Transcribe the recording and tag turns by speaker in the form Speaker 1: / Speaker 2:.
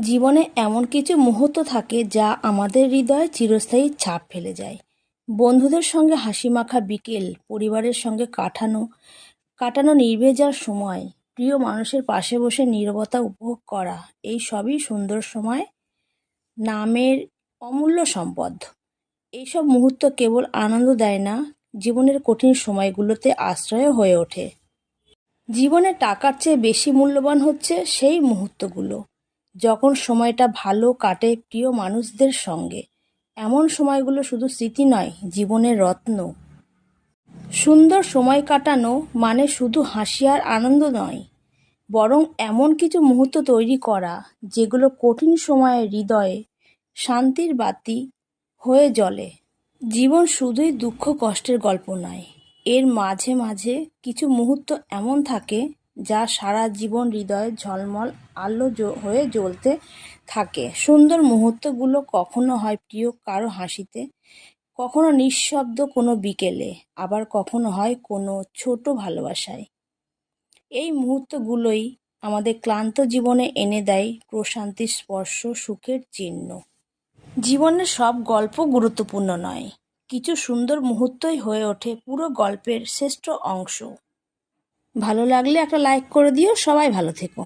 Speaker 1: জীবনে এমন কিছু মুহূর্ত থাকে যা আমাদের হৃদয়ে চিরস্থায়ী ছাপ ফেলে যায়। বন্ধুদের সঙ্গে হাসি মাখা বিকেল, পরিবারের সঙ্গে কাটানো কাটানো নির্ভেজাল সময়, প্রিয় মানুষের পাশে বসে নীরবতা উপভোগ করা, এই সবই সুন্দর সময়, নামের অমূল্য সম্পদ। এইসব মুহূর্ত কেবল আনন্দ দেয় না, জীবনের কঠিন সময়গুলোতে আশ্রয় হয়ে ওঠে। জীবনে টাকার চেয়ে বেশি মূল্যবান হচ্ছে সেই মুহূর্তগুলো। যখন সময়টা ভালো কাটে প্রিয় মানুষদের সঙ্গে, এমন সময়গুলো শুধু স্মৃতি নয়, জীবনের রত্ন। সুন্দর সময় কাটানো মানে শুধু হাসি আর আনন্দ নয়, বরং এমন কিছু মুহূর্ত তৈরি করা, যেগুলো কঠিন সময়ে হৃদয়ে শান্তির বাতি হয়ে জ্বলে। জীবন শুধুই দুঃখ কষ্টের গল্প নয়, এর মাঝে মাঝে কিছু মুহূর্ত এমন থাকে যা সারা জীবন হৃদয়ে ঝলমল আলো হয়ে জ্বলতে থাকে। সুন্দর মুহূর্তগুলো কখনো হয় প্রিয় কারও হাসিতে, কখনো নিঃশব্দ কোনো বিকেলে, আবার কখনো হয় কোনো ছোট ভালোবাসায়। এই মুহূর্তগুলোই আমাদের ক্লান্ত জীবনে এনে দেয় প্রশান্তির স্পর্শ, সুখের চিহ্ন। জীবনের সব গল্প গুরুত্বপূর্ণ নয়, কিছু সুন্দর মুহূর্তই হয়ে ওঠে পুরো গল্পের শ্রেষ্ঠ অংশ। ভালো লাগলে একটা লাইক করে দিও। সবাই ভালো থেকো।